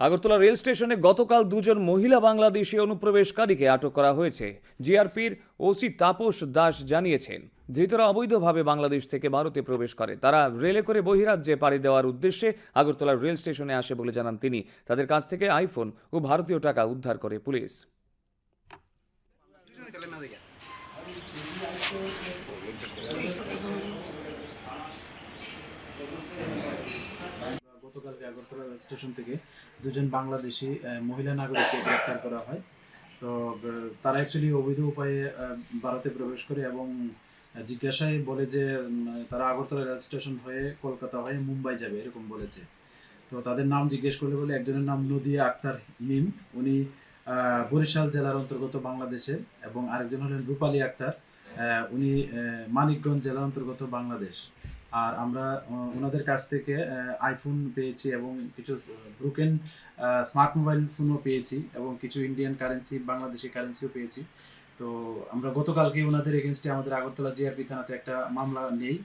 Agartala rail স্টেশনে গতকাল দুজন মহিলা বাংলাদেশি অনুপ্রবেশকারীকে আটক করা হয়েছে। জিআরপির ওসি তাপস দাস জানিয়েছেন, ধৃতরা অবৈধভাবে বাংলাদেশ থেকে ভারতে প্রবেশ করে। তারা রেলে করে বহিরাজ্যে পাড়ি দেওয়ার উদ্দেশ্যে আগরতলা রেল স্টেশনে আসে বলে জানান তিনি। তাদের কাছ থেকে আইফোন ও ভারতীয় টাকা উদ্ধার করে পুলিশ। গতকালকে আগরতলা রেল স্টেশন থেকে দুজন বাংলাদেশি মহিলা নাগরিককে গ্রেপ্তার করা হয়। তো তারা অ্যাকচুয়ালি অবৈধ উপায়ে ভারতে প্রবেশ করে এবং জিজ্ঞাসায় বলে যে তারা আগরতলা রেল স্টেশন হয়ে কলকাতা হয়ে মুম্বাই যাবে, এরকম বলেছে। তো তাদের নাম জিজ্ঞেস করলে বলে, একজনের নাম নদিয়া আক্তার মিম উনি বরিশাল জেলার অন্তর্গত বাংলাদেশে এবং আরেকজন হলেন রূপালী আক্তার। উনি মানিকগঞ্জ জেলার অন্তর্গত বাংলাদেশ। আর আমরা ওনাদের কাছ থেকে আইফোন পেয়েছি এবং কিছু ব্রুকেন স্মার্ট মোবাইল ফোনও পেয়েছি এবং কিছু ইন্ডিয়ান কারেন্সি বাংলাদেশি কারেন্সিও পেয়েছি। তো আমরা গতকালকে ওনাদের এগেনস্টে আমাদের আগরতলা জিআরপি থানাতে একটা মামলা নেই।